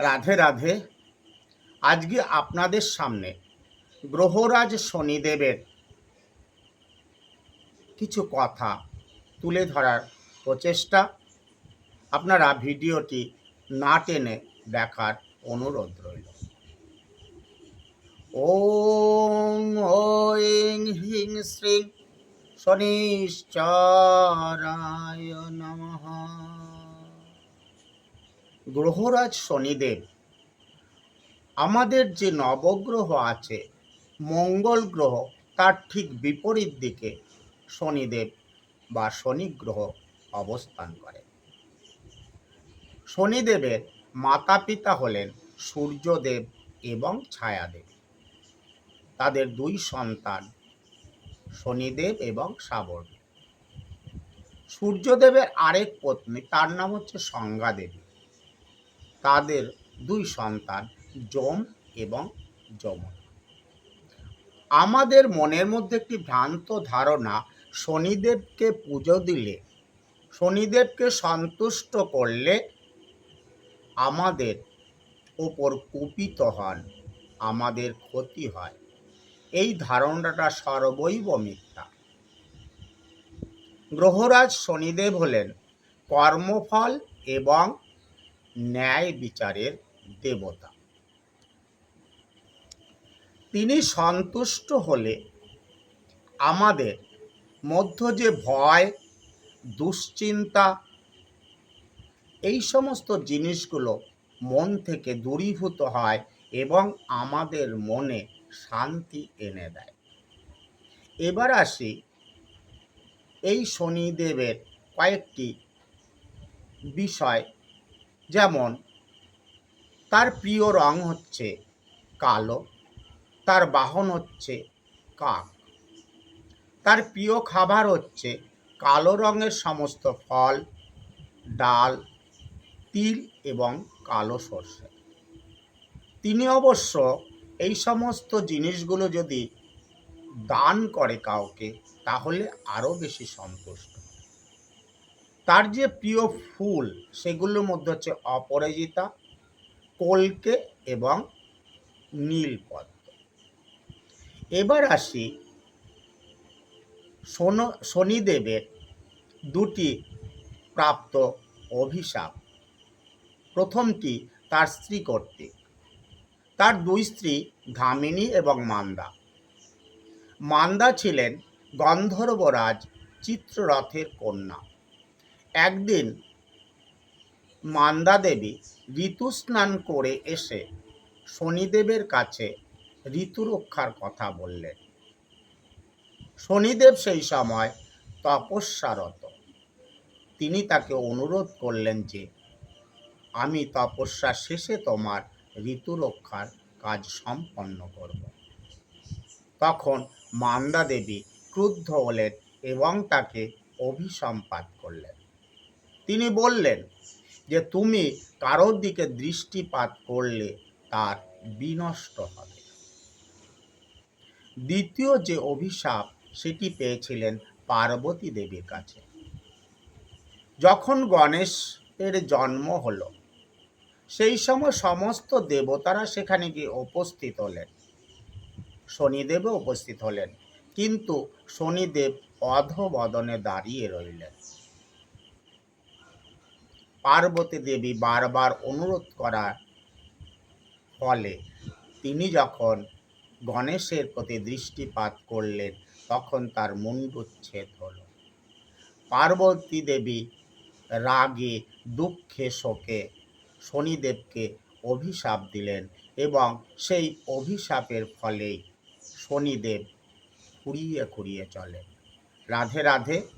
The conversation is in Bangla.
রাধে রাধে। আজকে আপনাদের সামনে গ্রহরাজ শনিদেবের কিছু কথা তুলে ধরার প্রচেষ্টা। আপনারা ভিডিওটি না টেনে দেখার অনুরোধ রইল। ওং ঐং হিং শ্রী শনিশ্চরায় নমঃ। গ্রহরাজ শনিদেব, আমাদের যে নবগ্রহ আছে, মঙ্গল গ্রহ, তার ঠিক বিপরীত দিকে শনিদেব বা শনি গ্রহ অবস্থান করে। শনিদেবের মাতা পিতা হলেন সূর্যদেব এবং ছায়াদেব। তাদের দুই সন্তান শনিদেব এবং শ্রাবণ সূর্যদেবের আরেক পত্নী, তার নাম হচ্ছে সংজ্ঞা দেবী তাদের দুই সন্তান, যম এবং যমন। আমাদের মনের মধ্যে একটি ভ্রান্ত ধারণা, শনিদেবকে পুজো দিলে, শনিদেবকে সন্তুষ্ট করলে আমাদের ওপর কুপিত হন, আমাদের ক্ষতি হয়। এই ধারণাটা সর্বৈব মিথ্যা। গ্রহরাজ শনিদেব হলেন কর্মফল এবং ন্যায় বিচারের দেবতা। তিনি সন্তুষ্ট হলে আমাদের মধ্য যে ভয়, দুশ্চিন্তা, এই সমস্ত জিনিসগুলো মন থেকে দূরীভূত হয় এবং আমাদের মনে শান্তি এনে দেয়। এবার আসি এই শনিদেবের কয়েকটি বিষয় যেমন, তার প্রিয় রং হচ্ছে কালো, তার বাহন হচ্ছে কাক। তার প্রিয় খাবার হচ্ছে কালো রঙের সমস্ত ফল, ডাল, তিল এবং কালো সর্ষে। তিনি অবশ্য এই সমস্ত জিনিসগুলো যদি দান করে কাউকে, তাহলে আরও বেশি সন্তুষ্ট। তার যে প্রিয় ফুল সেগুলোর মধ্যে হচ্ছে অপরাজিতা, কলকে এবং নীলপদ্ম। এবার আসি শন, শনিদেবের দুটি প্রাপ্ত অভিশাপ। প্রথমটি তার স্ত্রী কর্তৃক। তার দুই স্ত্রী ধামিনী এবং মান্দা। মান্দা ছিলেন গন্ধর্বরাজ চিত্ররথের কন্যা। একদিন মান্দা দেবী ঋতু স্নান করে এসে শনিদেবের কাছে ঋতু রক্ষার কথা বললেন। শনিদেব সেই সময় তপস্যারত। তিনি তাকে অনুরোধ করলেন যে, আমি তপস্যা শেষে তোমার ঋতু রক্ষার কাজ সম্পন্ন করব। তখন মান্দা দেবী ক্রুদ্ধ হলেন এবং তাকে অভিসম্পাত করলেন। তিনি বললেন যে, তুমি কারোর দিকে দৃষ্টিপাত করলে তার বিনষ্ট হবে। দ্বিতীয় যে অভিশাপ, সেটি পেয়েছিলেন পার্বতী দেবীর কাছে। যখন গণেশের জন্ম হলো, সেই সময় সমস্ত দেবতারা সেখানে গিয়ে উপস্থিত হলেন। শনিদেবও উপস্থিত হলেন, কিন্তু শনিদেব অধবদনে দাঁড়িয়ে রইলেন। পার্বতী দেবী বারবার অনুরোধ করার ফলে তিনি যখন গণেশের প্রতি দৃষ্টিপাত করলেন, তখন তার মুন্ডুচ্ছেদ হল। পার্বতী দেবী রাগে, দুঃখে, শোকে শনিদেবকে অভিশাপ দিলেন এবং সেই অভিশাপের ফলেই শনিদেব খুঁড়িয়ে খুঁড়িয়ে চলেন। রাধে রাধে।